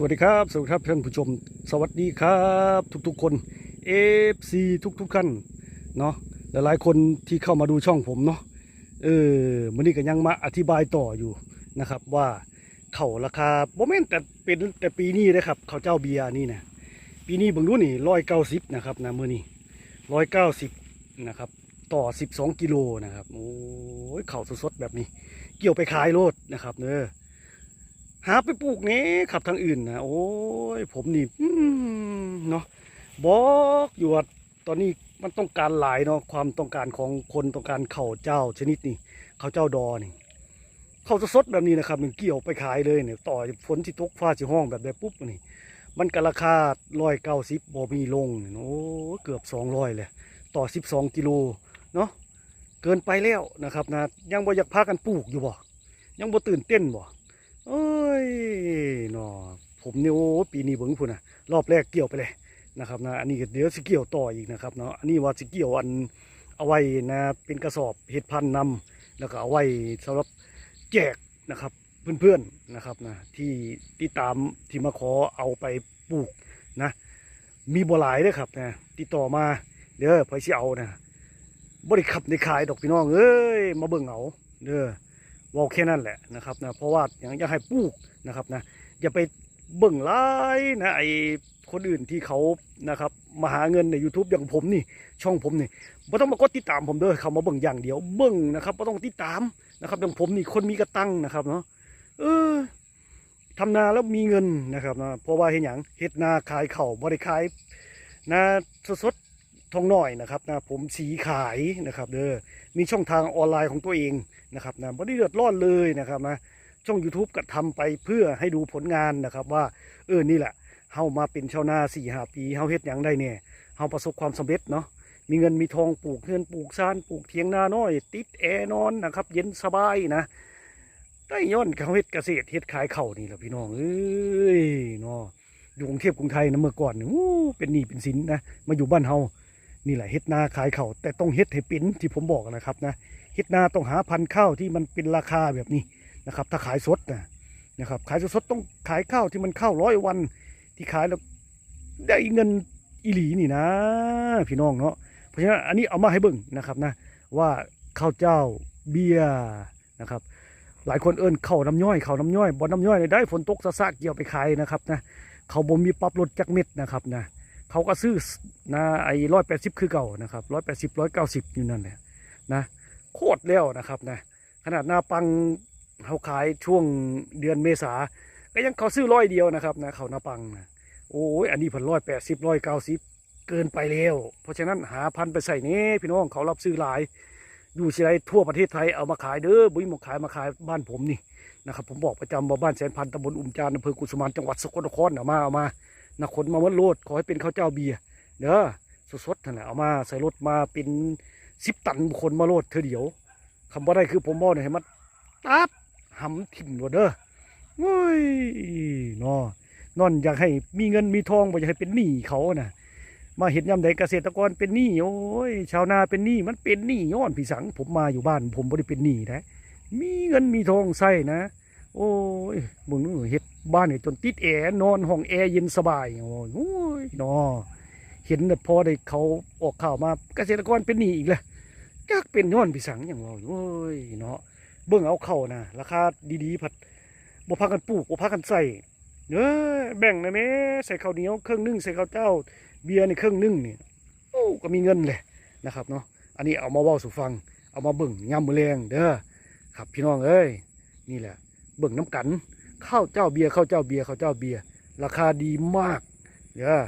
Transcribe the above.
สวัสดีครับ สวัสดีครับท่านผู้ชม สวัสดีครับ ทุกๆคน FC ทุกๆท่านเนาะหลายๆคนที่เข้ามาดูช่องผมเนาะเออมันนี้ก็ยังมาอธิบายต่ออยู่นะครับ ว่าเข่าราคาโมเมนแต่เป็นแต่ปีนี้นะครับเขาเจ้าเบียร์นี่นะปีนี้เบางดูนี่ร้อยเก้าสิบนะครับนะมือนี้ร้อยเก้าสิบนะครับต่อสิบสองกิโลนะครับ โอ้ยเข่าสดๆแบบนี้ เกี่ยวไปขายโลดนะครับเนอะ หาไปปลูกนี้ขับทางอื่นนะโอ้ยผมนี่มเนาะบอกอยู่ว่าตอนนี้มันต้องการหลายเนาะความต้องการของคนต้องการเข่าเจ้าชนิดนี้เข้าเจ้าดอนี่เข้าสดแบบนี้นะครับมันเกี่ยวไปขายเลยเนี่ยต่อฝนที่ตกฟ้าที่ห้องแบบแบบปุ๊บนี่มันกราคาร้อยเก้าสิบบ่มีลงโอ้เกือบสองร้อยเลยต่อสิบสองกิโลเนาะเกินไปแล้วนะครับนะยังบ่อยากพากันปลูกอยู่บ่ยังบ่ตื่นเต้นบ่เอ้ ยเนาะผมเนี่ยโอ้ปีนี้เบิ่งพุ่นนะรอบแรกเกี่ยวไปเลยนะครับนะอันนี้เดี๋ยวสิเกี่ยวต่ออีกนะครับเนาะอันนี้ว่าสิเกี่ยวอันเอาไว้นะเป็นกระสอบเห็ดพันธุ์นำแล้วก็เอาไว้สำหรับแจกนะครับเพื่อนๆนะครับนะที่ติดตามที่มาขอเอาไปปลูกนะมีบัวหลายเด้วยครับนะติดต่อมาเด้อพื่อสิเอานะบริขับในขายดอกพี่น้องเอ้ยมาเบิ่งเอาเด้อ ว่าแค่นั้นแหละนะครับนะเพราะว่าอย่างอยากให้ปลูกนะครับนะอย่าไปเบิ่งไล่นะไอคนอื่นที่เขานะครับมาหาเงินใน YouTube อย่างผมนี่ช่องผมนี่ไม่ต้องมากดติดตามผมเด้อเขามาเบิ่งอย่างเดียวเบิ่งนะครับไม่ต้องติดตามนะครับอย่างผมนี่คนมีกระตังนะครับเนาะเออทำนาแล้วมีเงินนะครับนะเพราะว่าเห็นอย่างเฮ็ดนาขายเข่าบริขายนาสด ทองหน่อยนะครับนะผมสีขายนะครับเด้อมีช่องทางออนไลน์ของตัวเองนะครับนะไม่ได้เดือดร้อนเลยนะครับนะช่อง YouTube ก็ทำไปเพื่อให้ดูผลงานนะครับว่าเออนี่แหละเฮามาเป็นชาวนาสี่หาปีเฮาเฮ็ดอย่างได้เนี่ยเฮาประสบความสำเร็จเนาะมีเงินมีทองปลูกเงินปลูกซานปลูกเทียงนาน้อย ติดแอร์นอนนะครับ เย็นสบายนะได้ย้อนเขาเฮ็ดเกษตรเฮ็ดขายเข่านี่แหละพี่น้องเอ้ยเนาะอยู่กรุงเทพกรุงไทยนะเมื่อก่อนนี่อู้เป็นหนี้เป็นสินนะมาอยู่บ้านเฮา นี่แหละเฮ็ดนาขายเข่าวแต่ต้องเฮ็ดให้เป็นที่ผมบอกนะครับนะเฮ็ดนาต้องหาพันธุ์ข้าวที่มันเป็นราคาแบบนี้นะครับ ถ้าขายสดนะนะครับขายสดๆต้องขายข้าวที่มันข้าวร้อยวันที่ขายแล้วได้เงินอีหลีนี่นะ พี่น้องเนาะเพราะฉะนั้นอันนี้เอามาให้เบิ่งนะครับนะว่าข้าวเจ้าเบียนะครับ หลายคนเอิ้นข้าน้ำย่อยเข้าน้ำย่อยบ่น้ำย่อยได้ฝนตกซะซะเกี่ยวไปขายนะครับนะเขาบ่มีปรับลดจักเม็ดนะครับนะ เขาก็ซื้อนะไอ้ร้อยแปดสิบคือเก่านะครับร้อยแปดสิบร้อยเก้าสิบอยู่นั่นแหละนะโคตรแล้วนะครับนะขนาดหน้าปังเขาขายช่วงเดือนเมษาก็ยังเขาซื้อร้อยเดียวนะครับนะเขาหน้าปังนะโอ้ยอันนี้พันร้อยแปดสิบร้อยเก้าสิบเกินไปแล้ว เพราะฉะนั้นหาพันไปใส่เนี้พี่น้องเขารับซื้อหลายอยู่ที่ไรทั่วประเทศไทยเอามาขายเด้อบุ้ยหมกขายมาขายบ้านผมนี่นะครับผมบอกประจำว่าบ้านแสนพันตำบลอุ่มจานอำเภอกุสุมานจังหวัดสกลนครเอามาเอามา นะขนมาวัดโลดขอให้เป็นข้าวเจ้าเบียร์เด้อสดๆนั่นแหละเอามาใส่รถมาเป็นสิบตันคนมาโลดเธอเดียวคำว่าได้คือผมบอกเนี่ยให้มันตัดหำถิ่มหมดเด้อเว้ยนาะนอนอยากให้มีเงินมีทองบ่อยากให้เป็นหนี้เขานะมาเห็นยามใดเกษตรกรเป็นหนี้โอ้ยชาวนาเป็นหนี้มันเป็นหนี้ย้อนพี่สัง ผมมาอยู่บ้าน ผมบ่ได้เป็นหนี้นะมีเงินมีทองใส่นะ โอ้ยมึงเฮ็ดบ้านเนี่ยจนติดแอร์นอนห้องแอร์เย็นสบายโอ้ยโอ้ยเนาะเห็นแต่พอได้เขาออกข่าวมาเกษตรกรเป็นหนี้อีกเลยจักเป็นย้อนพี่สังอย่างว่าโอ้ยเนาะเบิ่งเอาเข้านะราคาดีๆผัดบ่พากันปลูกบ่พากันใส่เอ้ยแบ่งนะแม่ใส่ข้าวเหนียวเครื่องนึ่งใส่ข้าวเจ้า เบียร์ในเครื่องนึ่งเนี่โอ้ก็มีเงินเลยนะครับเนาะอันนี้เอามาเว้าสู่ฟัง เอามาเบิ่งยามมื้อแรงเด้อครับพี่น้องเอ้ยนี่แหละ เบิ่งน้ำกันข้าวเจ้าเบียร์ข้าวเจ้าเบียร์ข้าวเจ้าเบียร์ราคาดีมากเด้อ